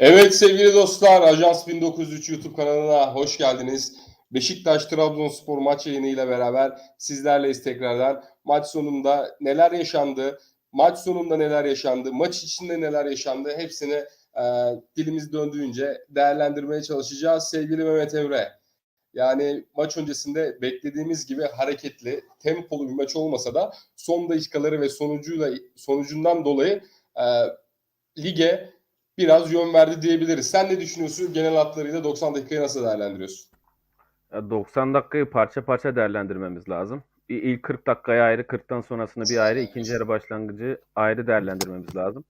Evet sevgili dostlar, Ajans 1903 YouTube kanalına hoş geldiniz. Beşiktaş Trabzonspor maç yayını ile beraber sizlerleyiz tekrardan. Maç sonunda neler yaşandı, maç sonunda neler yaşandı, maç içinde neler yaşandı hepsini e, dilimiz döndüğünce değerlendirmeye çalışacağız. Sevgili Mehmet Emre, yani maç öncesinde beklediğimiz gibi hareketli, tempolu bir maç olmasa da son dakikaları ve sonucuyla sonucundan dolayı e, lige biraz yön verdi diyebiliriz. Sen ne düşünüyorsun? Genel hatlarıyla 90 dakikayı nasıl değerlendiriyorsun? Ya 90 dakikayı parça parça değerlendirmemiz lazım. İlk 40 dakikayı ayrı, 40'tan sonrasını bir ayrı, ikinci yarı başlangıcı ayrı değerlendirmemiz lazım.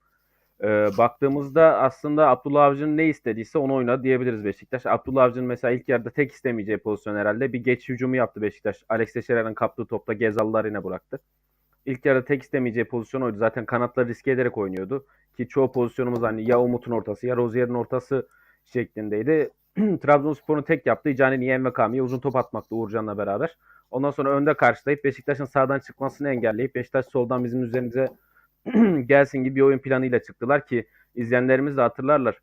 Ee, baktığımızda aslında Abdullah Avcı'nın ne istediyse onu oynadı diyebiliriz Beşiktaş. Abdullah Avcı'nın mesela ilk yarıda tek istemeyeceği pozisyon herhalde bir geç hücumu yaptı Beşiktaş. Alex Teixeira'nın kaptığı topta Gezal'lar yine bıraktı. İlk yarıda tek istemeyeceği pozisyon oydu. Zaten kanatları riske ederek oynuyordu. Ki çoğu pozisyonumuz hani ya Umut'un ortası ya Rozier'in ortası şeklindeydi. Trabzonspor'un tek yaptığı Icani Niyen ve Kami'ye uzun top atmaktı Uğurcan'la beraber. Ondan sonra önde karşılayıp Beşiktaş'ın sağdan çıkmasını engelleyip Beşiktaş soldan bizim üzerimize gelsin gibi bir oyun planıyla çıktılar ki izleyenlerimiz de hatırlarlar.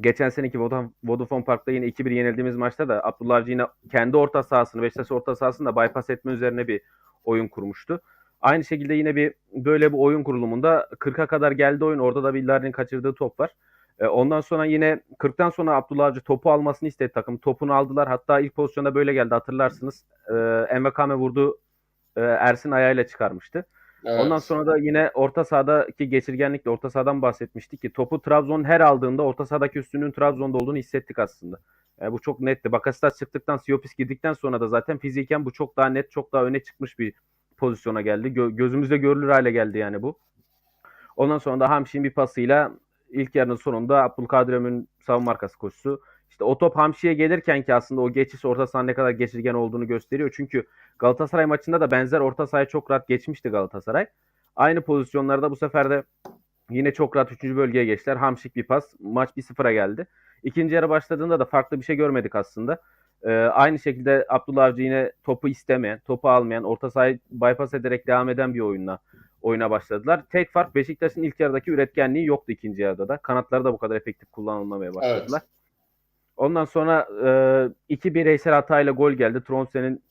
Geçen seneki Vodafone Park'ta yine 2-1 yenildiğimiz maçta da Abdullah Avcı yine kendi orta sahasını, Beşiktaş orta sahasını da bypass etme üzerine bir oyun kurmuştu. Aynı şekilde yine bir böyle bir oyun kurulumunda 40'a kadar geldi oyun. Orada da Villar'ın kaçırdığı top var. E, Ondan sonra yine 40'tan sonra Abdullah Avcı topu almasını istedi takım. Topunu aldılar. Hatta ilk pozisyonda böyle geldi hatırlarsınız. E, Envakame vurdu. E, Ersin ayağıyla çıkarmıştı. Evet. Ondan sonra da yine orta sahadaki geçirgenlikle orta sahadan bahsetmiştik ki topu Trabzon her aldığında orta sahadaki üstünlüğün Trabzon'da olduğunu hissettik aslında. E, bu çok netti. Bakasitas çıktıktan, Siopis girdikten sonra da zaten fiziken bu çok daha net, çok daha öne çıkmış bir pozisyona geldi. Gö- gözümüzde görülür hale geldi yani bu. Ondan sonra da Hamşik'in bir pasıyla ilk yarının sonunda Abdülkadir Ömür'ün savunma arkası koşusu. İşte o top Hamşik'e gelirken ki aslında o geçiş orta saha ne kadar geçirgen olduğunu gösteriyor. Çünkü Galatasaray maçında da benzer orta sahaya çok rahat geçmişti Galatasaray. Aynı pozisyonlarda bu sefer de yine çok rahat 3. bölgeye geçtiler. Hamşik bir pas. Maç 1-0'a geldi. İkinci yarı başladığında da farklı bir şey görmedik aslında. Ee, aynı şekilde Abdullah Avcı yine topu istemeyen, topu almayan, orta sahayı bypass ederek devam eden bir oyunla oyuna başladılar. Tek fark Beşiktaş'ın ilk yarıdaki üretkenliği yoktu ikinci yarıda da. Kanatları da bu kadar efektif kullanılmamaya başladılar. Ondan sonra e, iki bireysel hatayla gol geldi. Tronsen'in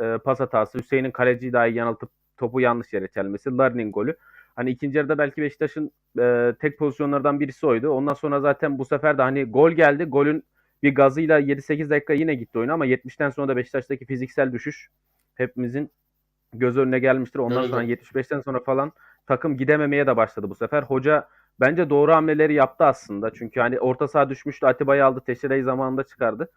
e, pas hatası, Hüseyin'in kaleciyi dahi yanıltıp topu yanlış yere çelmesi, Larin'in golü. Hani ikinci yarıda belki Beşiktaş'ın e, tek pozisyonlardan birisi oydu. Ondan sonra zaten bu sefer de hani gol geldi. Golün bir gazıyla 7-8 dakika yine gitti oyun ama 70'ten sonra da Beşiktaş'taki fiziksel düşüş hepimizin göz önüne gelmiştir. Ondan Öyle. sonra 75'ten sonra falan takım gidememeye de başladı bu sefer. Hoca bence doğru hamleleri yaptı aslında. Çünkü hani orta saha düşmüştü. Atiba'yı aldı. Teşere'yi zamanında çıkardı.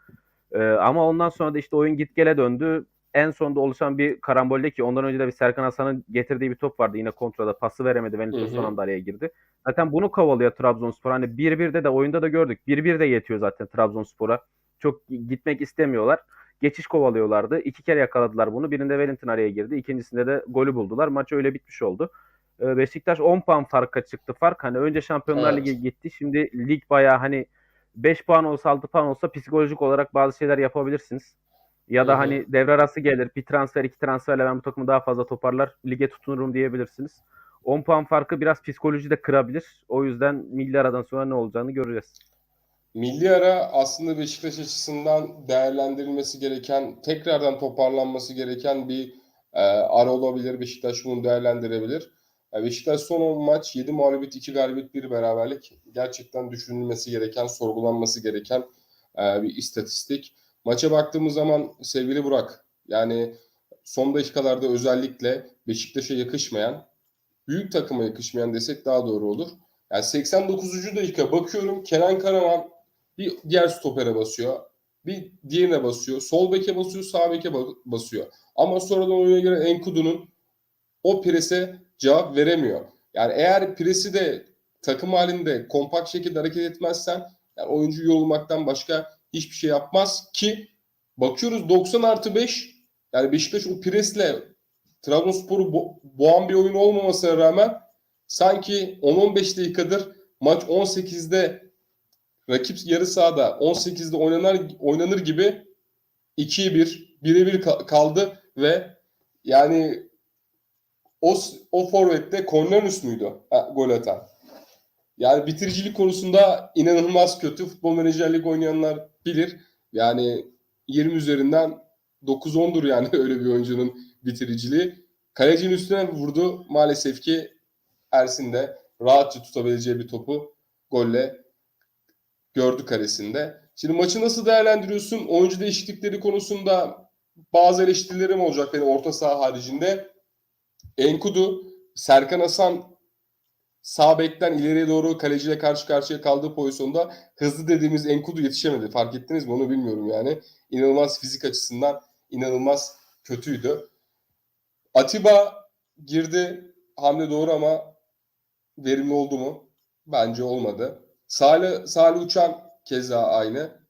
Ee, ama ondan sonra da işte oyun git gele döndü. En sonunda oluşan bir karambolde ki ondan önce de bir Serkan Hasan'ın getirdiği bir top vardı yine kontrada. Pası veremedi. Venüs son anda araya girdi. Zaten bunu kovalıyor Trabzonspor. Hani 1-1'de de oyunda da gördük. 1-1 de yetiyor zaten Trabzonspor'a. Çok gitmek istemiyorlar. Geçiş kovalıyorlardı. İki kere yakaladılar bunu. Birinde Wellington araya girdi. İkincisinde de golü buldular. Maç öyle bitmiş oldu. Ee, Beşiktaş 10 puan farka çıktı fark. Hani önce Şampiyonlar Evet. Ligi gitti. Şimdi lig bayağı hani 5 puan olsa 6 puan olsa psikolojik olarak bazı şeyler yapabilirsiniz. Ya da hani devre arası gelir. Bir transfer iki transferle ben bu takımı daha fazla toparlar. Lige tutunurum diyebilirsiniz. 10 puan farkı biraz psikoloji de kırabilir. O yüzden milli aradan sonra ne olacağını göreceğiz. Milli ara aslında Beşiktaş açısından değerlendirilmesi gereken, tekrardan toparlanması gereken bir e, ara olabilir. Beşiktaş bunu değerlendirebilir. E, Beşiktaş son 10 maç 7 mağlubiyet, 2 galibiyet, 1 beraberlik. Gerçekten düşünülmesi gereken, sorgulanması gereken e, bir istatistik. Maça baktığımız zaman sevgili Burak, yani son dakikalarda özellikle Beşiktaş'a yakışmayan, büyük takıma yakışmayan desek daha doğru olur. Yani 89. dakika bakıyorum Kenan Karaman bir diğer stopere basıyor. Bir diğerine basıyor. Sol beke basıyor, sağ beke ba- basıyor. Ama sonradan oyuna giren Enkudu'nun o prese cevap veremiyor. Yani eğer presi de takım halinde kompakt şekilde hareket etmezsen yani oyuncu yorulmaktan başka hiçbir şey yapmaz ki bakıyoruz 90 artı 5 yani Beşiktaş o presle Trabzonspor'u bo- boğan bir oyun olmamasına rağmen sanki 10-15 dakikadır maç 18'de rakip yarı sahada 18'de oynanar oynanır gibi 2'ye 1 1'e 1 ka- kaldı ve yani o o forvette Cornelius muydu ha, gol atan? Yani bitiricilik konusunda inanılmaz kötü. Futbol menajerlik oynayanlar bilir. Yani 20 üzerinden 9-10'dur yani öyle bir oyuncunun bitiriciliği. Kalecinin üstüne vurdu. Maalesef ki Ersin de rahatça tutabileceği bir topu golle gördü karesinde. Şimdi maçı nasıl değerlendiriyorsun? Oyuncu değişiklikleri konusunda bazı eleştirilerim olacak benim orta saha haricinde. Enkudu, Serkan Hasan sağ bekten ileriye doğru kaleciyle karşı karşıya kaldığı pozisyonda hızlı dediğimiz Enkudu yetişemedi. Fark ettiniz mi onu bilmiyorum yani. İnanılmaz fizik açısından inanılmaz kötüydü. Atiba girdi. Hamle doğru ama verimli oldu mu? Bence olmadı. Salih, Salih Uçan keza aynı.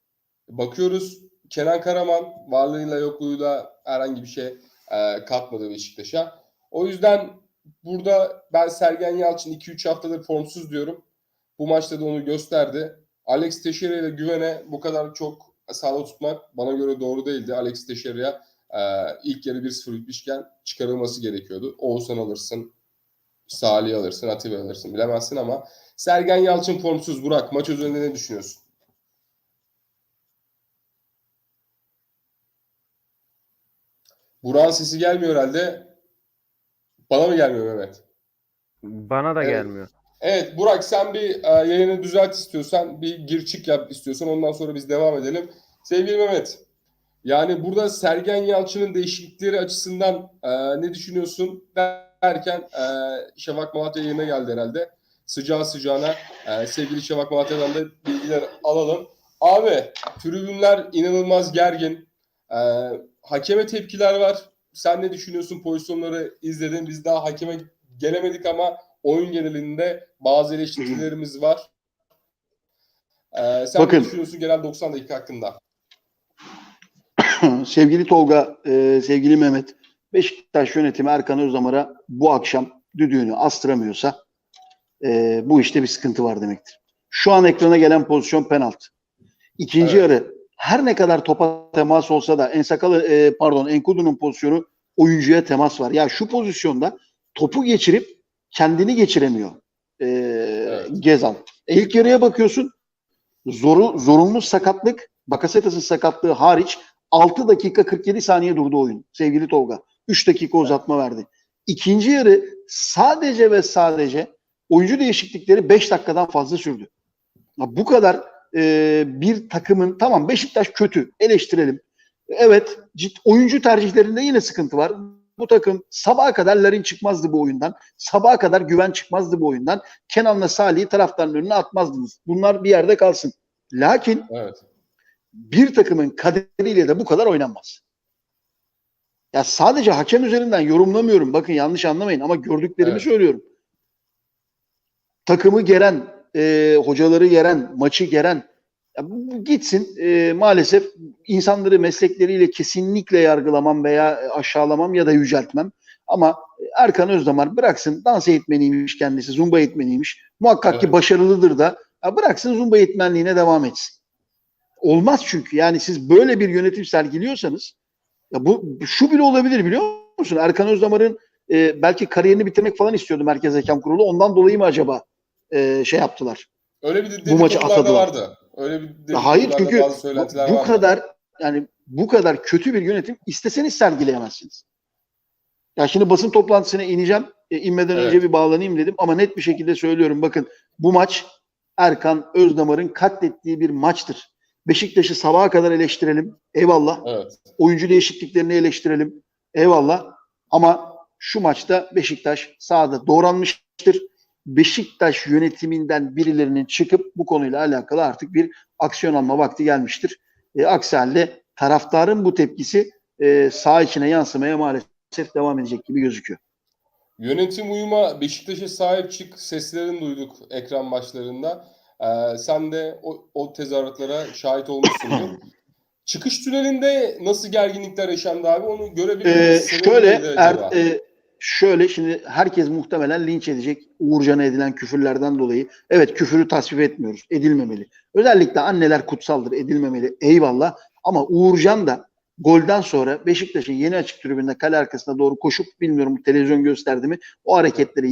Bakıyoruz Kenan Karaman varlığıyla yokluğuyla herhangi bir şey e, katmadı Beşiktaş'a. O yüzden burada ben Sergen Yalçın 2-3 haftadır formsuz diyorum. Bu maçta da onu gösterdi. Alex Teixeira ile Güven'e bu kadar çok sahada tutmak bana göre doğru değildi. Alex Teixeira'ya e, ilk yarı 1-0 bitmişken çıkarılması gerekiyordu. Oğuzhan alırsın, Salih alırsın, Atiba alırsın bilemezsin ama Sergen Yalçın formsuz. Burak maç üzerinde ne düşünüyorsun? Burak'ın sesi gelmiyor herhalde. Bana mı gelmiyor Mehmet? Bana da Evet. gelmiyor. Evet Burak sen bir e, yayını düzelt istiyorsan bir gir çık yap istiyorsan ondan sonra biz devam edelim. Sevgili Mehmet yani burada Sergen Yalçın'ın değişiklikleri açısından e, ne düşünüyorsun derken e, Şafak Malatya yayına geldi herhalde. Sıcağı sıcağına e, sevgili Şafak Malatya'dan da bilgiler alalım. Abi tribünler inanılmaz gergin. E, hakeme tepkiler var. Sen ne düşünüyorsun? Pozisyonları izledin. Biz daha hakeme gelemedik ama oyun genelinde bazı eleştirilerimiz var. Ee, sen Bakın. ne düşünüyorsun genel 90 dakika hakkında? sevgili Tolga, e, sevgili Mehmet, Beşiktaş yönetimi Erkan Özdamar'a bu akşam düdüğünü astıramıyorsa e, bu işte bir sıkıntı var demektir. Şu an ekrana gelen pozisyon penaltı. İkinci Evet. yarı her ne kadar topa temas olsa da Ensakalı e, pardon Enkudu'nun pozisyonu oyuncuya temas var. Ya şu pozisyonda topu geçirip kendini geçiremiyor e, Gezal. E, ilk yarıya bakıyorsun zoru, zorunlu sakatlık Bakasetas'ın sakatlığı hariç 6 dakika 47 saniye durdu oyun sevgili Tolga. 3 dakika uzatma verdi. İkinci yarı sadece ve sadece oyuncu değişiklikleri 5 dakikadan fazla sürdü. Ya bu kadar e, bir takımın tamam Beşiktaş kötü eleştirelim. Evet cid, oyuncu tercihlerinde yine sıkıntı var. Bu takım sabaha kadar Larin çıkmazdı bu oyundan. Sabaha kadar güven çıkmazdı bu oyundan. Kenan'la Salih'i taraftarın önüne atmazdınız. Bunlar bir yerde kalsın. Lakin Evet. bir takımın kaderiyle de bu kadar oynanmaz. Ya sadece hakem üzerinden yorumlamıyorum. Bakın yanlış anlamayın ama gördüklerimi Evet. söylüyorum. Takımı geren, e, hocaları geren, maçı geren ya gitsin. E, maalesef insanları meslekleriyle kesinlikle yargılamam veya aşağılamam ya da yüceltmem. Ama Erkan Özdamar bıraksın dans eğitmeniymiş kendisi, zumba eğitmeniymiş. Muhakkak ki Evet. başarılıdır da. Ya bıraksın zumba eğitmenliğine devam etsin. Olmaz çünkü. Yani siz böyle bir yönetim sergiliyorsanız ya bu şu bile olabilir biliyor musun? Erkan Özdamar'ın e, belki kariyerini bitirmek falan istiyordu Merkez Hakem Kurulu. Ondan dolayı mı acaba e, şey yaptılar? Öyle bir Bu maçı atadılar. vardı. Öyle bir hayır çünkü bu, bu vardı. kadar yani bu kadar kötü bir yönetim isteseniz sergileyemezsiniz. Ya şimdi basın toplantısına ineceğim. E, inmeden Evet. önce bir bağlanayım dedim ama net bir şekilde söylüyorum. Bakın bu maç Erkan Özdamar'ın katlettiği bir maçtır. Beşiktaş'ı sabaha kadar eleştirelim. Eyvallah. Evet. oyuncu değişikliklerini eleştirelim. Eyvallah. Ama şu maçta Beşiktaş sahada doğranmıştır. Beşiktaş yönetiminden birilerinin çıkıp bu konuyla alakalı artık bir aksiyon alma vakti gelmiştir. E, aksi halde taraftarın bu tepkisi e, saha içine yansımaya maalesef devam edecek gibi gözüküyor. Yönetim uyuma Beşiktaş'a sahip çık seslerini duyduk ekran başlarında. Ee, sen de o, o tezahüratlara şahit olmuşsundur. Çıkış tünelinde nasıl gerginlikler yaşandı abi onu görebiliriz. Ee, Sebebi şöyle neydi er, e, şöyle şimdi herkes muhtemelen linç edecek Uğurcan'a edilen küfürlerden dolayı. Evet küfürü tasvip etmiyoruz. Edilmemeli. Özellikle anneler kutsaldır. Edilmemeli. Eyvallah. Ama Uğurcan da golden sonra Beşiktaş'ın yeni açık tribünde kale arkasına doğru koşup bilmiyorum televizyon gösterdi mi o hareketleri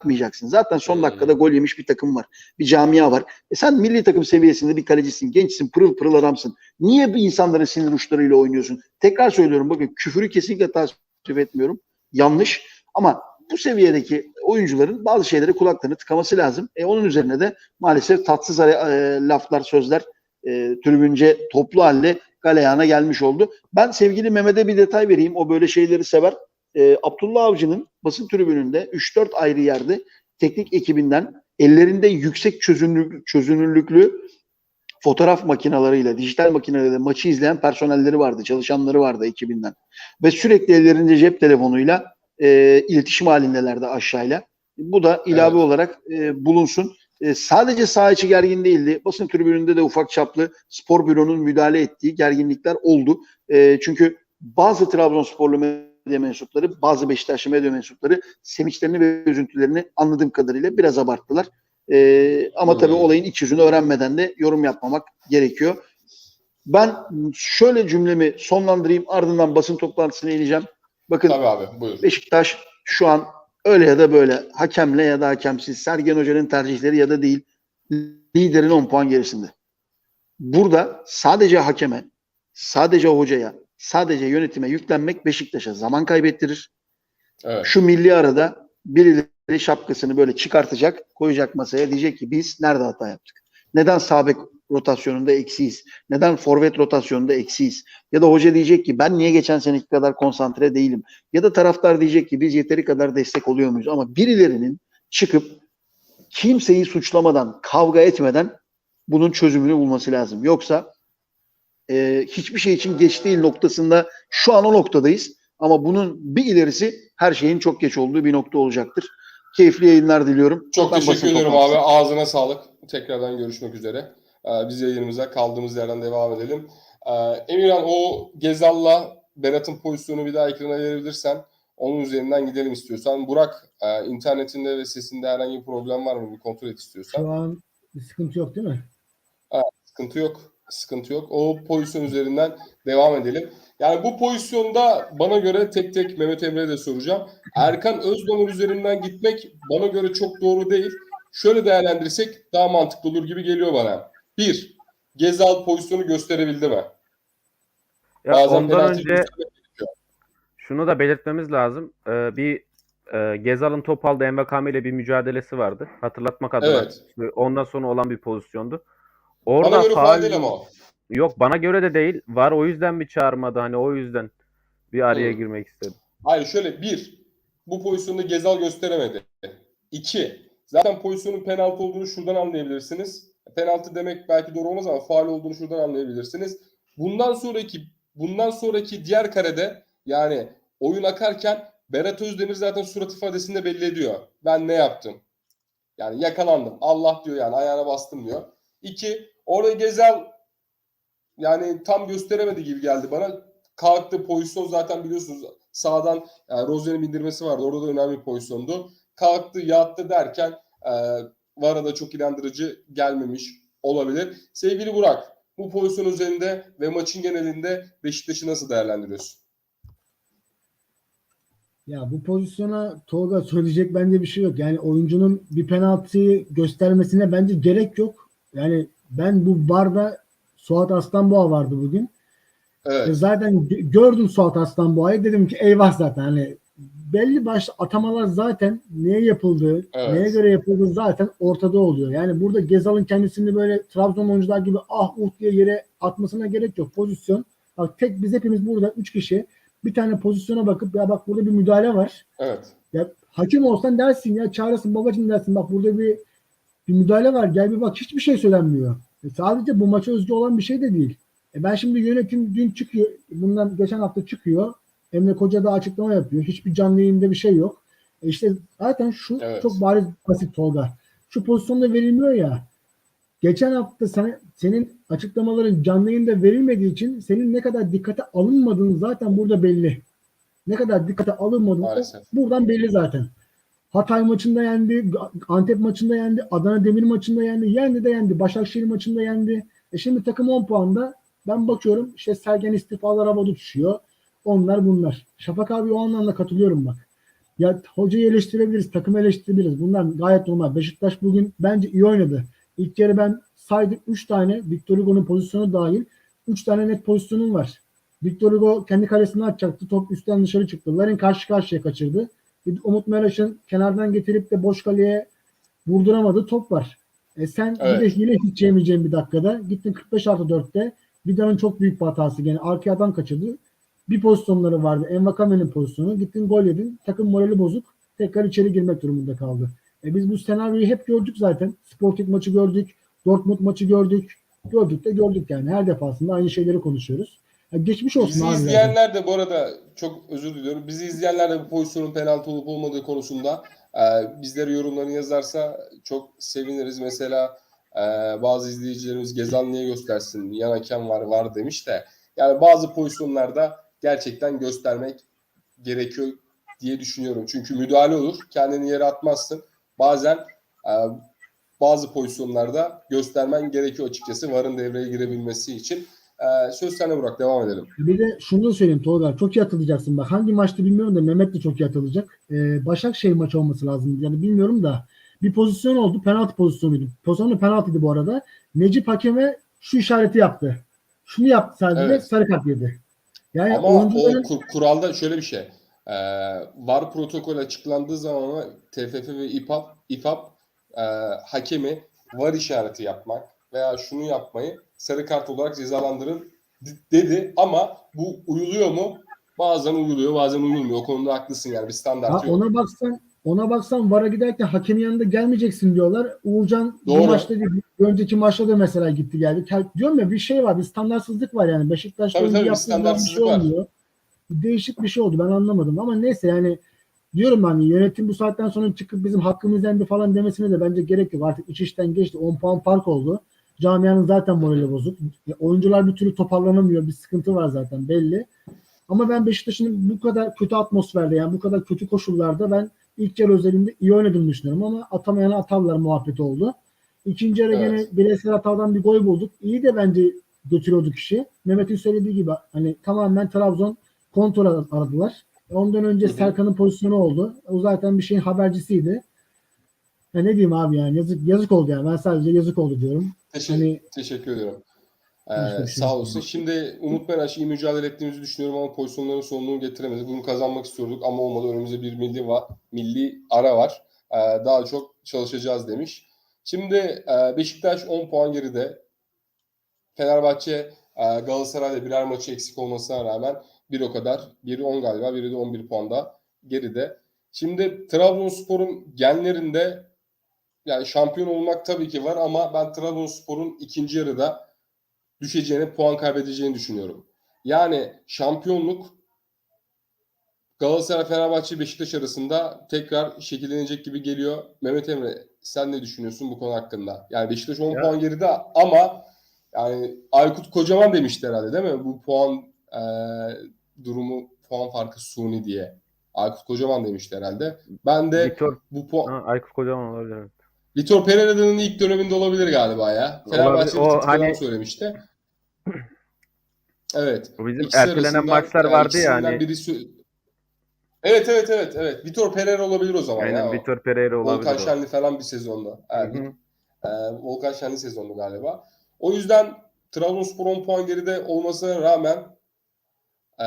bırakmayacaksın. Zaten son dakikada gol yemiş bir takım var. Bir camia var. E sen milli takım seviyesinde bir kalecisin. Gençsin, pırıl pırıl adamsın. Niye bir insanların sinir uçlarıyla oynuyorsun? Tekrar söylüyorum bakın küfürü kesinlikle tasvip etmiyorum. Yanlış. Ama bu seviyedeki oyuncuların bazı şeylere kulaklarını tıkaması lazım. E onun üzerine de maalesef tatsız e, laflar, sözler e, tribünce toplu halde galeyana gelmiş oldu. Ben sevgili Mehmet'e bir detay vereyim. O böyle şeyleri sever. E, Abdullah Avcı'nın basın tribününde 3-4 ayrı yerde teknik ekibinden ellerinde yüksek çözünürlük, çözünürlüklü fotoğraf makinalarıyla, dijital makineleriyle maçı izleyen personelleri vardı, çalışanları vardı ekibinden. Ve sürekli ellerinde cep telefonuyla e, iletişim halindelerdi aşağıyla. Bu da ilave Evet. olarak e, bulunsun. E, sadece saha içi gergin değildi. Basın tribününde de ufak çaplı spor büronun müdahale ettiği gerginlikler oldu. E, çünkü bazı Trabzonsporlu medya mensupları, bazı Beşiktaşlı medya mensupları sevinçlerini ve üzüntülerini anladığım kadarıyla biraz abarttılar. E, ama tabii Hmm. olayın iç yüzünü öğrenmeden de yorum yapmamak gerekiyor. Ben şöyle cümlemi sonlandırayım ardından basın toplantısına ineceğim. Bakın Tabii abi buyur. Beşiktaş şu an öyle ya da böyle hakemle ya da hakemsiz Sergen Hoca'nın tercihleri ya da değil liderin 10 puan gerisinde. Burada sadece hakeme, sadece hocaya, sadece yönetime yüklenmek Beşiktaş'a zaman kaybettirir. Evet. Şu milli arada birileri şapkasını böyle çıkartacak, koyacak masaya diyecek ki biz nerede hata yaptık? Neden sağ bek rotasyonunda eksiyiz? Neden forvet rotasyonunda eksiyiz? Ya da hoca diyecek ki ben niye geçen seneki kadar konsantre değilim? Ya da taraftar diyecek ki biz yeteri kadar destek oluyor muyuz? Ama birilerinin çıkıp kimseyi suçlamadan, kavga etmeden bunun çözümünü bulması lazım. Yoksa e, hiçbir şey için geç değil noktasında şu an o noktadayız. Ama bunun bir ilerisi her şeyin çok geç olduğu bir nokta olacaktır. Keyifli yayınlar diliyorum. Çok Ben teşekkür toplantısı- abi. Ağzına sağlık. Tekrardan görüşmek üzere. Ee, biz yayınımıza kaldığımız yerden devam edelim. Ee, Emirhan o Gezal'la Berat'ın pozisyonu bir daha ekrana verebilirsen onun üzerinden gidelim istiyorsan. Burak e, internetinde ve sesinde herhangi bir problem var mı? Bir kontrol et istiyorsan. Şu an bir sıkıntı yok değil mi? Sıkıntı yok. Sıkıntı yok. O pozisyon üzerinden devam edelim. Yani bu pozisyonda bana göre tek tek Mehmet Emre'ye de soracağım. Erkan Özdemir üzerinden gitmek bana göre çok doğru değil. Şöyle değerlendirirsek daha mantıklı olur gibi geliyor bana. Bir, Gezal pozisyonu gösterebildi mi? Ya Bazen ondan önce şunu da belirtmemiz lazım. Ee, bir e, Gezal'ın top aldı Envakame ile bir mücadelesi vardı. Hatırlatmak adına. Evet. Ondan sonra olan bir pozisyondu. Bana Orada göre faul faal değil ama. Yok bana göre de değil. Var o yüzden mi çağırmadı hani o yüzden bir araya Hı. girmek istedim. Hayır şöyle bir, bu pozisyonda Gezal gösteremedi. İki, zaten pozisyonun penaltı olduğunu şuradan anlayabilirsiniz. Penaltı demek belki doğru olmaz ama faal olduğunu şuradan anlayabilirsiniz. Bundan sonraki bundan sonraki diğer karede yani oyun akarken Berat Özdemir zaten surat ifadesinde belli ediyor. Ben ne yaptım? Yani yakalandım. Allah diyor yani ayağına bastım diyor. İki, orada Gezal yani tam gösteremedi gibi geldi bana. Kalktı pozisyon zaten biliyorsunuz sağdan yani Rozier'in bindirmesi vardı. Orada da önemli bir pozisyondu. Kalktı yattı derken e, VAR'a da çok inandırıcı gelmemiş olabilir. Sevgili Burak bu pozisyon üzerinde ve maçın genelinde Beşiktaş'ı nasıl değerlendiriyorsun? Ya bu pozisyona Tolga söyleyecek bence bir şey yok. Yani oyuncunun bir penaltıyı göstermesine bence gerek yok. Yani ben bu barda Suat Aslanboğa vardı bugün. E Evet. zaten gö- gördüm Suat Aslanboğa'yı dedim ki eyvah zaten hani belli başlı atamalar zaten neye yapıldığı, Evet. neye göre yapıldığı zaten ortada oluyor. Yani burada Gezal'ın kendisini böyle Trabzon oyuncular gibi ah uh diye yere atmasına gerek yok. Pozisyon. Bak tek biz hepimiz burada üç kişi bir tane pozisyona bakıp ya bak burada bir müdahale var. Evet. Ya hakem olsan dersin ya çağırırsın babacım dersin bak burada bir bir müdahale var gel bir bak hiçbir şey söylenmiyor. E sadece bu maça özgü olan bir şey de değil. E ben şimdi yönetim dün çıkıyor bundan geçen hafta çıkıyor. Emre Koca da açıklama yapıyor. Hiçbir canlı yayında bir şey yok. E işte zaten şu Evet. çok bariz basit Tolga. Şu pozisyonda verilmiyor ya. Geçen hafta sana, senin açıklamaların canlı yayında verilmediği için senin ne kadar dikkate alınmadığın zaten burada belli. Ne kadar dikkate alınmadığın o Maalesef. buradan belli zaten. Hatay maçında yendi, Antep maçında yendi, Adana Demir maçında yendi, yendi de yendi, Başakşehir maçında yendi. E şimdi takım 10 puanda. Ben bakıyorum işte Sergen istifalar havada düşüyor. Onlar bunlar. Şafak abi o anlamda katılıyorum bak. Ya hocayı eleştirebiliriz, takımı eleştirebiliriz. Bunlar gayet normal. Beşiktaş bugün bence iyi oynadı. İlk yarı ben saydım 3 tane Victor Hugo'nun pozisyonu dahil 3 tane net pozisyonum var. Victor Hugo kendi kalesine atacaktı. Top üstten dışarı çıktı. Larin karşı karşıya kaçırdı. Umut Meraş'ın kenardan getirip de boş kaleye vurduramadığı top var. E sen Evet. bir de yine hiç yemeyeceğin bir dakikada gittin 45 artı 4'te Vida'nın çok büyük bir hatası. Yani arkaya adam kaçırdı. Bir pozisyonları vardı. Envakame'nin pozisyonu. Gittin gol yedin. Takım morali bozuk. Tekrar içeri girmek durumunda kaldı. E biz bu senaryoyu hep gördük zaten. Sporting maçı gördük. Dortmund maçı gördük. Gördük de gördük yani. Her defasında aynı şeyleri konuşuyoruz. Ya geçmiş olsun Bizi abi. yani. izleyenler de bu arada çok özür diliyorum. Bizi izleyenler de bu pozisyonun penaltı olup olmadığı konusunda e, bizlere yorumlarını yazarsa çok seviniriz. Mesela e, bazı izleyicilerimiz Gezal niye göstersin? Yan hakem var var demiş de. Yani bazı pozisyonlarda gerçekten göstermek gerekiyor diye düşünüyorum. Çünkü müdahale olur. Kendini yere atmazsın. Bazen e, bazı pozisyonlarda göstermen gerekiyor açıkçası. VAR'ın devreye girebilmesi için. E, söz sana Burak. Devam edelim. Bir de şunu da söyleyeyim Tolga. Çok iyi hatırlayacaksın. Bak hangi maçta bilmiyorum da Mehmet de çok iyi hatırlayacak. Ee, Başakşehir maçı olması lazım. Yani bilmiyorum da bir pozisyon oldu. Penaltı pozisyonuydu. Pozisyon da penaltıydı bu arada. Necip hakeme şu işareti yaptı. Şunu yaptı sadece Evet. sarı kart yedi. Yani Ama o oyuncuların kur- kuralda şöyle bir şey. Ee, VAR protokol açıklandığı zaman ama TFF ve İPAP, İPAP e, hakemi VAR işareti yapmak veya şunu yapmayı sarı kart olarak cezalandırın dedi ama bu uyuluyor mu? Bazen uyuluyor, bazen uyulmuyor. O konuda haklısın yani bir standart Ha, yok. ona baksan ona baksan VAR'a giderken hakemin yanında gelmeyeceksin diyorlar. Uğurcan bu Doğru. maçta değil, bir önceki maçta da mesela gitti geldi. Diyorum ya bir şey var, bir standartsızlık var yani. Beşiktaş'ta Tabii, tabii, bir yaptığı bir şey standartsızlık var. olmuyor. Değişik bir şey oldu ben anlamadım ama neyse yani diyorum hani yönetim bu saatten sonra çıkıp bizim hakkımız yendi falan demesine de bence gerek yok. Artık iş işten geçti. 10 puan fark oldu. Camianın zaten morali bozuk. E, Oyuncular bir türlü toparlanamıyor. Bir sıkıntı var zaten belli. Ama ben Beşiktaş'ın bu kadar kötü atmosferde yani bu kadar kötü koşullarda ben ilk yarı özelinde iyi oynadığını düşünüyorum ama atamayana atarlar muhabbeti oldu. İkinci yarı Evet. gene bireysel hatadan bir gol bulduk. İyi de bence götürüyorduk işi. Mehmet'in söylediği gibi hani tamamen Trabzon kontrol aradılar. Ondan önce. Serkan'ın pozisyonu oldu. O zaten bir şeyin habercisiydi. Ya ne diyeyim abi yani yazık yazık oldu yani. Ben sadece yazık oldu diyorum. Teşekkür, Hani teşekkür ediyorum. Ee, şey sağ olsun. Şimdi Umut Meraş iyi mücadele ettiğimizi düşünüyorum ama pozisyonların sonunu getiremedik. Bunu kazanmak istiyorduk ama olmadı. Önümüzde bir milli var, milli ara var. Ee, daha çok çalışacağız demiş. Şimdi e, Beşiktaş 10 puan geride. Fenerbahçe e, Galatasaray'da birer maçı eksik olmasına rağmen bir o kadar. Biri 10 galiba, biri de 11 puanda geride. Şimdi Trabzonspor'un genlerinde yani şampiyon olmak tabii ki var ama ben Trabzonspor'un ikinci yarıda düşeceğini, puan kaybedeceğini düşünüyorum. Yani şampiyonluk Galatasaray, Fenerbahçe, Beşiktaş arasında tekrar şekillenecek gibi geliyor. Mehmet Emre sen ne düşünüyorsun bu konu hakkında? Yani Beşiktaş 10 Ya- puan geride ama yani Aykut Kocaman demişti herhalde değil mi? Bu puan e, durumu puan farkı suni diye. Aykut Kocaman demişti herhalde. Ben de Victor bu puan ha, Aykut Kocaman olabilir. Vitor Pereira'nın ilk döneminde olabilir galiba ya. Fenerbahçe'de O hani- söylemişti. Evet. O bizim İkisi ertelenen maçlar vardı ya hani. biri sö- Evet evet evet evet. Vitor Pereira olabilir o zaman ya. Aynen o. Vitor Pereira olabilir. Volkan. Şenli falan bir sezonda. Evet, Hı hı. e, Volkan Şenli sezondu galiba. O yüzden Trabzonspor 10 puan geride olmasına rağmen e,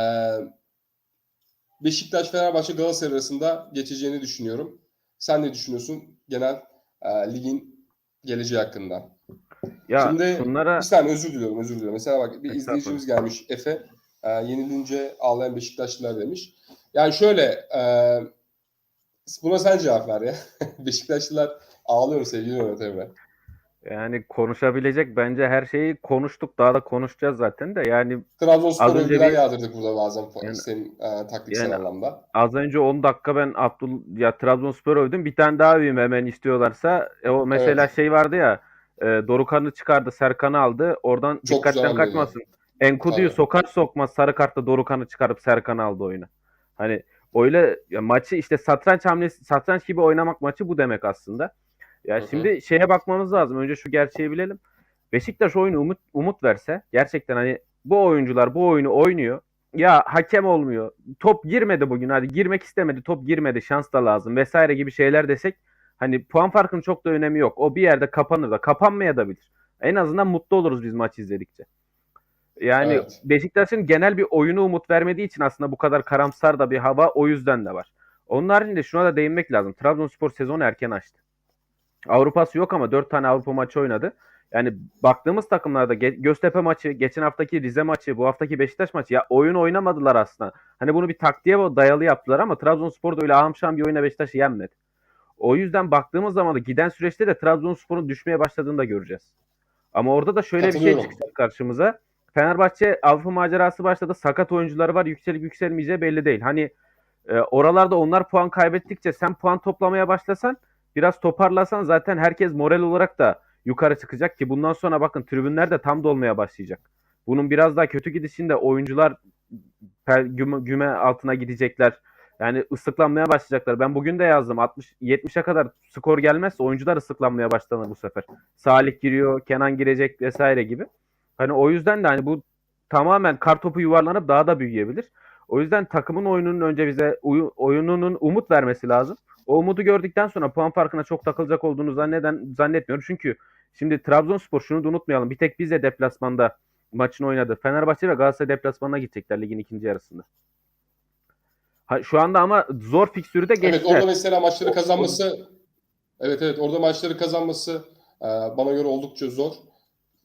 Beşiktaş, Fenerbahçe, Galatasaray arasında geçeceğini düşünüyorum. Sen ne düşünüyorsun genel e, ligin geleceği hakkında? Ya Şimdi şunlara Bir saniye özür diliyorum özür diliyorum. Mesela bak bir izleyicimiz gelmiş Efe. E, yenilince ağlayan Beşiktaşlılar demiş. Yani şöyle e, buna sen cevap ver ya. Beşiktaşlılar ağlıyor sevgili Mehmet Emre? Yani konuşabilecek bence her şeyi konuştuk. Daha da konuşacağız zaten de. Yani Az Trabzonspor önce övgüler bir- yağdırdık burada bazen Yani- senin e, taktiksel Yani- anlamda. az önce 10 dakika ben Abdul ya Trabzonspor övdüm. Bir tane daha öveyim hemen istiyorlarsa. E, o mesela Evet. şey vardı ya. E, Dorukan'ı çıkardı, Serkan'ı aldı. Oradan güzel dikkatten kaçmasın. Enkudu'yu sokar sokmaz sarı kartla Dorukan'ı çıkarıp Serkan'ı aldı oyuna. Hani öyle ya maçı işte satranç hamlesi satranç gibi oynamak maçı bu demek aslında. Ya Hı hı. şimdi şeye bakmamız lazım. Önce şu gerçeği bilelim. Beşiktaş oyunu umut umut verse gerçekten hani bu oyuncular bu oyunu oynuyor. ya hakem olmuyor. Top girmedi bugün hadi girmek istemedi. Top girmedi. Şans da lazım vesaire gibi şeyler desek hani puan farkının çok da önemi yok. O bir yerde kapanır da kapanmaya da bilir. En azından mutlu oluruz biz maç izledikçe. Yani Evet. Beşiktaş'ın genel bir oyunu umut vermediği için aslında bu kadar karamsar da bir hava o yüzden de var. Onun haricinde şuna da değinmek lazım. Trabzonspor sezonu erken açtı. Avrupası yok ama 4 tane Avrupa maçı oynadı. Yani baktığımız takımlarda Göztepe maçı, geçen haftaki Rize maçı, bu haftaki Beşiktaş maçı ya oyun oynamadılar aslında. Hani bunu bir taktiğe dayalı yaptılar ama Trabzonspor da öyle ahım bir oyuna Beşiktaş'ı yenmedi. O yüzden baktığımız zaman da giden süreçte de Trabzonspor'un düşmeye başladığını da göreceğiz. Ama orada da şöyle bir şey çıkacak karşımıza. Fenerbahçe Avrupa macerası başladı. Sakat oyuncuları var. Yükselip yükselmeyeceği belli değil. Hani e, oralarda onlar puan kaybettikçe sen puan toplamaya başlasan biraz toparlasan zaten herkes moral olarak da yukarı çıkacak ki bundan sonra bakın tribünler de tam dolmaya başlayacak. Bunun biraz daha kötü gidişinde oyuncular güme, güme altına gidecekler. Yani ıslıklanmaya başlayacaklar. Ben bugün de yazdım. 60 70'e kadar skor gelmezse oyuncular ıslıklanmaya başlanır bu sefer. Salih giriyor, Kenan girecek vesaire gibi. Hani o yüzden de hani bu tamamen kartopu yuvarlanıp daha da büyüyebilir. O yüzden takımın oyununun önce bize oyununun umut vermesi lazım. O umudu gördükten sonra puan farkına çok takılacak olduğunu zanneden zannetmiyorum. Çünkü şimdi Trabzonspor şunu da unutmayalım. Bir tek biz de deplasmanda maçını oynadı. Fenerbahçe ve Galatasaray deplasmanına gidecekler ligin ikinci yarısında. Ha, şu anda ama zor fikstürü de Evet geçtiler. orada mesela maçları kazanması evet evet orada maçları kazanması e, bana göre oldukça zor.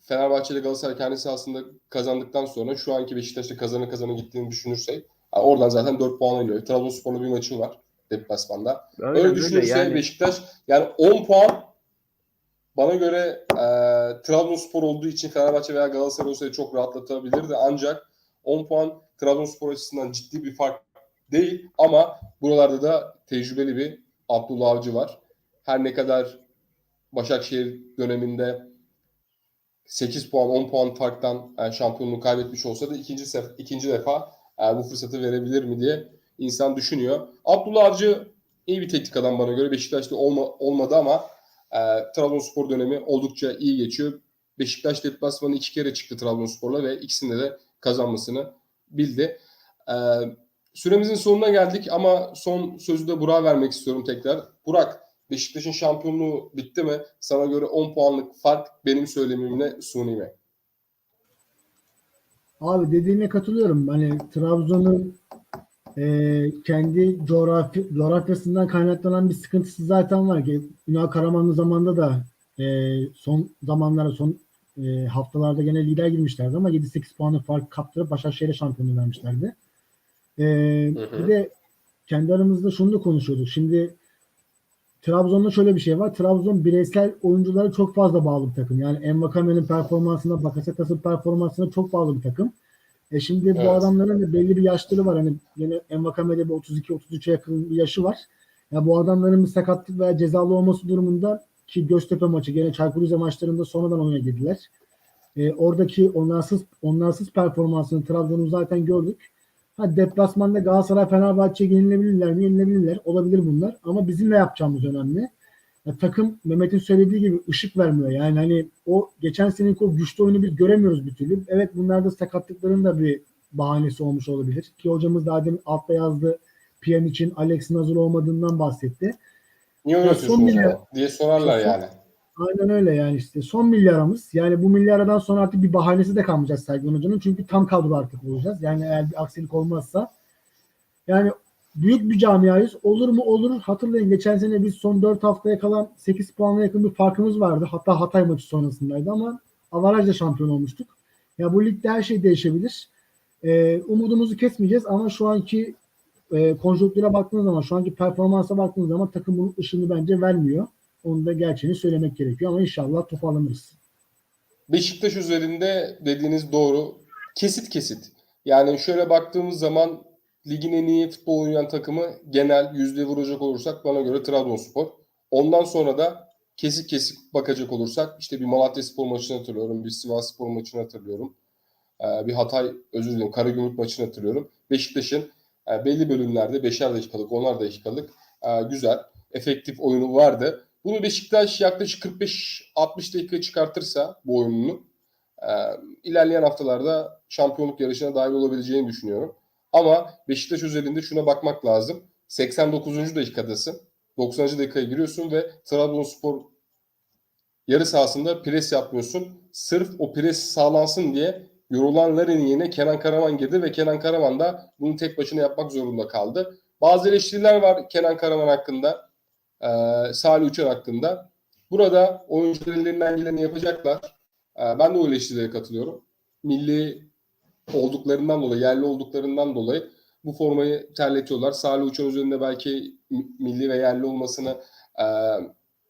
Fenerbahçe ile Galatasaray kendi sahasında kazandıktan sonra şu anki Beşiktaş'ta kazanı kazanı gittiğini düşünürsek oradan zaten 4 puan alıyor. Trabzonspor'la bir maçı var deplasmanda. Öyle, Öyle düşünürse yani. Beşiktaş yani 10 puan bana göre e, Trabzonspor olduğu için Fenerbahçe veya Galatasaray olsaydı çok rahatlatabilirdi. Ancak 10 puan Trabzonspor açısından ciddi bir fark değil ama buralarda da tecrübeli bir Abdullah Avcı var. Her ne kadar Başakşehir döneminde 8 puan 10 puan farktan e, şampiyonluğu kaybetmiş olsa da ikinci sef- ikinci defa e, bu fırsatı verebilir mi diye insan düşünüyor. Abdullah Avcı iyi bir teknik adam bana göre. Beşiktaş'ta olma, olmadı ama e, Trabzonspor dönemi oldukça iyi geçiyor. Beşiktaş deplasmanı iki kere çıktı Trabzonspor'la ve ikisinde de kazanmasını bildi. E, süremizin sonuna geldik ama son sözü de Burak'a vermek istiyorum tekrar. Burak, Beşiktaş'ın şampiyonluğu bitti mi? Sana göre 10 puanlık fark benim söylemimle suni mi? Abi dediğine katılıyorum. Hani Trabzon'un e, kendi coğrafi, coğrafyasından kaynaklanan bir sıkıntısı zaten var ki Ünal Karamanlı zamanında da e, son zamanlarda son e, haftalarda gene lider girmişlerdi ama 7-8 puanı fark kaptırıp Başakşehir'e şampiyonluğu vermişlerdi. E, Hı hı. Bir de kendi aramızda şunu da konuşuyorduk. Şimdi Trabzon'da şöyle bir şey var. Trabzon bireysel oyunculara çok fazla bağlı bir takım. Yani Envakame'nin performansına, Bakasetas'ın performansına çok bağlı bir takım. E şimdi bu Evet. adamların da belli bir yaşları var. Hani yine Envakame'de bir 32-33'e yakın bir yaşı var. Ya bu adamların bir sakatlık veya cezalı olması durumunda ki Göztepe maçı gene Çaykur Rize maçlarında sonradan oyuna girdiler. E, oradaki onlarsız onlarsız performansını Trabzon'u zaten gördük. Ha deplasmanda Galatasaray Fenerbahçe'ye yenilebilirler mi? Yenilebilirler. Olabilir bunlar. Ama bizim ne yapacağımız önemli. Ya, takım Mehmet'in söylediği gibi ışık vermiyor. Yani hani o geçen seneki o güçlü oyunu biz göremiyoruz bir türlü. Evet bunlarda sakatlıkların da bir bahanesi olmuş olabilir. Ki hocamız daha demin altta yazdı. Piyan için Alex'in hazır olmadığından bahsetti. Niye Ya oynatıyorsun son o milyar- diye sorarlar yani. Aynen öyle yani işte. Son milyarımız. Yani bu milyaradan sonra artık bir bahanesi de kalmayacak Sergen Hoca'nın. Çünkü tam kadro artık olacağız. Yani eğer bir aksilik olmazsa. Yani büyük bir camiayız. Olur mu? Olur. Hatırlayın geçen sene biz son 4 haftaya kalan 8 puana yakın bir farkımız vardı. Hatta Hatay maçı sonrasındaydı ama avarajla şampiyon olmuştuk. Ya bu ligde her şey değişebilir. Ee, umudumuzu kesmeyeceğiz ama şu anki e, konjonktüre baktığınız zaman, şu anki performansa baktığınız zaman takım bunun ışığını bence vermiyor. Onu da gerçeğini söylemek gerekiyor ama inşallah toparlanırız. Beşiktaş üzerinde dediğiniz doğru. Kesit kesit. Yani şöyle baktığımız zaman ligin en iyi futbol oynayan takımı genel yüzde vuracak olursak bana göre Trabzonspor. Ondan sonra da kesik kesik bakacak olursak işte bir Malatya Spor maçını hatırlıyorum. Bir Sivas Spor maçını hatırlıyorum. Ee, bir Hatay özür dilerim Karagümrük maçını hatırlıyorum. Beşiktaş'ın e, belli bölümlerde beşer dakikalık, onar dakikalık e, güzel, efektif oyunu vardı. Bunu Beşiktaş yaklaşık 45-60 dakika çıkartırsa bu oyununu e, ilerleyen haftalarda şampiyonluk yarışına dahil olabileceğini düşünüyorum. Ama Beşiktaş özelinde şuna bakmak lazım. 89. dakikadasın. 90. dakikaya giriyorsun ve Trabzonspor yarı sahasında pres yapmıyorsun. Sırf o pres sağlansın diye yorulan Larin'in yerine Kenan Karaman girdi ve Kenan Karaman da bunu tek başına yapmak zorunda kaldı. Bazı eleştiriler var Kenan Karaman hakkında, e, Salih Uçar hakkında. Burada oyuncular ellerinden geleni yapacaklar. E, ben de o eleştirilere katılıyorum. Milli olduklarından dolayı, yerli olduklarından dolayı bu formayı terletiyorlar. Salih Uçar üzerinde belki mi- milli ve yerli olmasını e,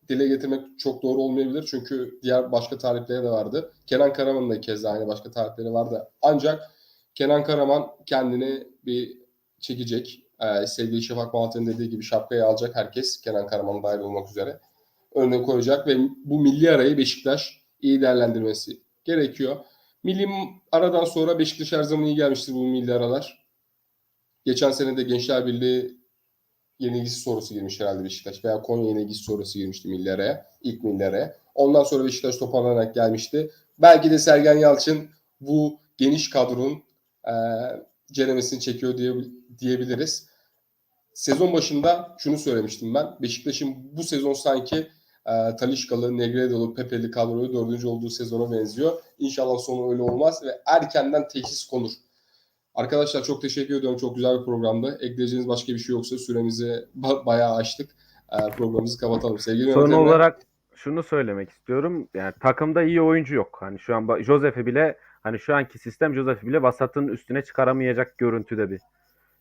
dile getirmek çok doğru olmayabilir. Çünkü diğer başka talipleri de vardı. Kenan Karaman'ın da keza aynı başka talipleri vardı. Ancak Kenan Karaman kendini bir çekecek. Ee, sevgili Şafak Malatya'nın dediği gibi şapkayı alacak herkes. Kenan Karaman dahil olmak üzere. Önüne koyacak ve bu milli arayı Beşiktaş iyi değerlendirmesi gerekiyor. Milli aradan sonra Beşiktaş her zaman iyi gelmiştir bu milli aralar. Geçen sene de Gençler Birliği yenilgisi sonrası girmiş herhalde Beşiktaş veya Konya yenilgisi sonrası girmişti milli araya. ilk milli araya. Ondan sonra Beşiktaş toparlanarak gelmişti. Belki de Sergen Yalçın bu geniş kadronun e, ceremesini çekiyor diye, diyebiliriz. Sezon başında şunu söylemiştim ben. Beşiktaş'ın bu sezon sanki e, Talişkalı, Negredo'lu, Pepe'li kadroyu dördüncü olduğu sezona benziyor. İnşallah sonu öyle olmaz ve erkenden teşhis konur. Arkadaşlar çok teşekkür ediyorum. Çok güzel bir programdı. Ekleyeceğiniz başka bir şey yoksa süremizi ba- bayağı açtık. E, programımızı kapatalım. Sevgili Son olarak şunu söylemek istiyorum. Yani takımda iyi oyuncu yok. Hani şu an Josef'i bile hani şu anki sistem Josef'i bile vasatın üstüne çıkaramayacak görüntüde bir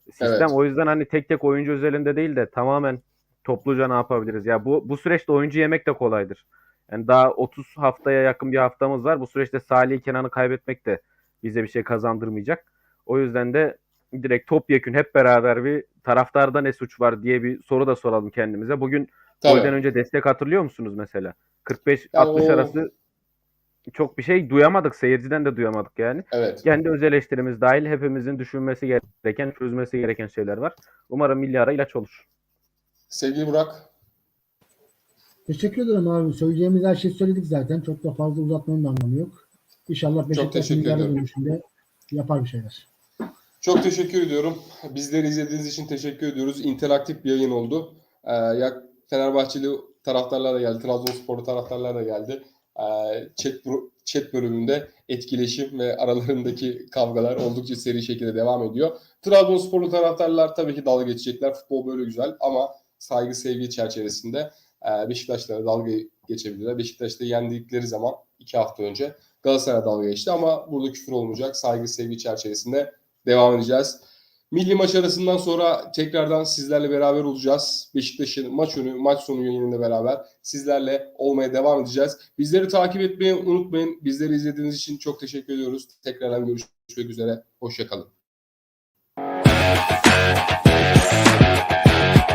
sistem. Evet. O yüzden hani tek tek oyuncu özelinde değil de tamamen topluca ne yapabiliriz? Ya bu bu süreçte oyuncu yemek de kolaydır. Yani daha 30 haftaya yakın bir haftamız var. Bu süreçte Salih Kenan'ı kaybetmek de bize bir şey kazandırmayacak. O yüzden de direkt topyekün hep beraber bir taraftarda ne suç var diye bir soru da soralım kendimize. Bugün tabii. Golden önce destek hatırlıyor musunuz mesela? 45-60 Ya o- arası çok bir şey duyamadık. Seyirciden de duyamadık yani. Evet. Kendi öz eleştirimiz dahil hepimizin düşünmesi gereken, çözmesi gereken şeyler var. Umarım milli ara ilaç olur. Sevgili Burak, Teşekkür ederim abi. Söyleyeceğimiz her şeyi söyledik zaten. Çok da fazla uzatmanın da anlamı yok. İnşallah Beşiktaş teşekkür milli ara ederim. dönüşünde yapar bir şeyler. Çok teşekkür ediyorum. Bizleri izlediğiniz için teşekkür ediyoruz. İnteraktif bir yayın oldu. Ee, ya Fenerbahçeli taraftarlar da geldi, Trabzonsporlu taraftarlar da geldi. Ee, chat, chat bölümünde etkileşim ve aralarındaki kavgalar oldukça seri şekilde devam ediyor. Trabzonsporlu taraftarlar tabii ki dalga geçecekler. Futbol böyle güzel ama saygı sevgi çerçevesinde e, Beşiktaş'la dalga geçebilirler. Beşiktaş'ta yendikleri zaman iki hafta önce Galatasaray dalga geçti ama burada küfür olmayacak. Saygı sevgi çerçevesinde devam edeceğiz. Milli maç arasından sonra tekrardan sizlerle beraber olacağız. Beşiktaş'ın maç önü, maç sonu yayınında beraber sizlerle olmaya devam edeceğiz. Bizleri takip etmeyi unutmayın. Bizleri izlediğiniz için çok teşekkür ediyoruz. Tekrardan görüşmek üzere. Hoşçakalın.